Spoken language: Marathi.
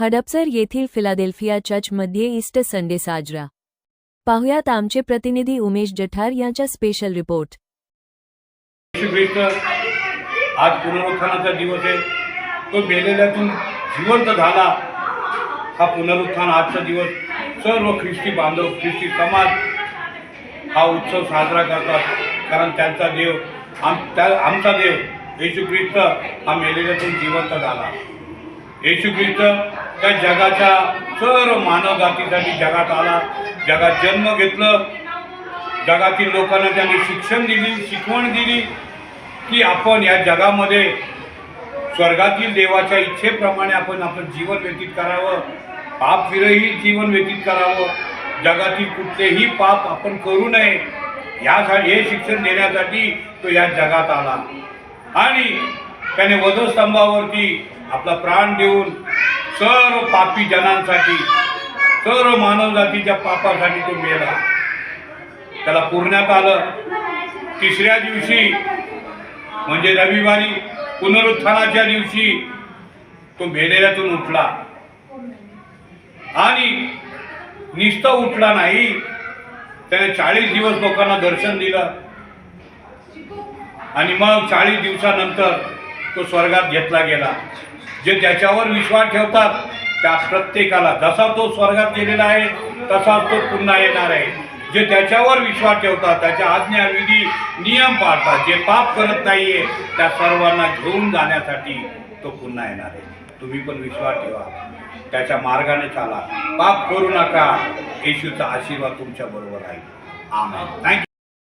हडपसर येथील फिलाडेल्फिया चर्चमध्ये ईस्टर संडे साजरा. पाहुयात आमचे प्रतिनिधी उमेश जठार यांच्या स्पेशल रिपोर्ट आज पुनरुत्थानाचा दिवस आहे. तो मेलेल्यातून जिवंत झाला. हा पुनरुत्थान आजचा दिवस. सर्व ख्रिस्ती बांधव ख्रिस्ती समाज हा उत्सव साजरा करतात. कारण त्यांचा देव आम त्या आमचा देव येशू ख्रिस्त हा मेलेल्यातून जिवंत झाला. येशू ख्रिस्त त्या जगाच्या सर्व मानव जातीसाठी जगात आला. जगात जन्म घेतलं. जगातील लोकांना त्यांनी शिक्षण दिली शिकवण दिली की आपण या जगामध्ये स्वर्गातील देवाच्या इच्छेप्रमाणे आपण आपलं जीवन व्यतीत करावं. पापविरहित जीवन व्यतीत करावं. जगातील कुठलेही पाप आपण करू नये. यासाठी हे शिक्षण देण्यासाठी तो या जगात आला. आणि त्याने वधस्तंभावरती आपला प्राण देऊन सर्व पापी जनांसाठी सर्व मानवजातीच्या पापासाठी तो मेला. त्याला पुरण्यात आलं. तिसऱ्या दिवशी म्हणजे रविवारी पुनरुत्थानाच्या दिवशी तो मेलेल्यातून उठला. आणि निस्त उठला नाही. त्याने चाळीस दिवस लोकांना दर्शन दिलं. आणि मग चाळीस दिवसानंतर तो स्वर्गात घेतला गेला. जे त्याच्यावर विश्वास ठेवतात त्या प्रत्येकाला जसा तो स्वर्गात गेलेला आहे तसाच तो पुन्हा येणार आहे. जे त्याच्यावर विश्वास ठेवतात त्याच्या आज्ञा विधी नियम पाळतात जे पाप करत नाहीये त्या सर्वांना घेऊन जाण्यासाठी तो पुन्हा येणार आहे. तुम्ही पण विश्वास ठेवा. त्याच्या मार्गाने चाला. पाप करू नका. येशूचा आशीर्वाद तुमच्या बरोबर आहे. आम थँक्यू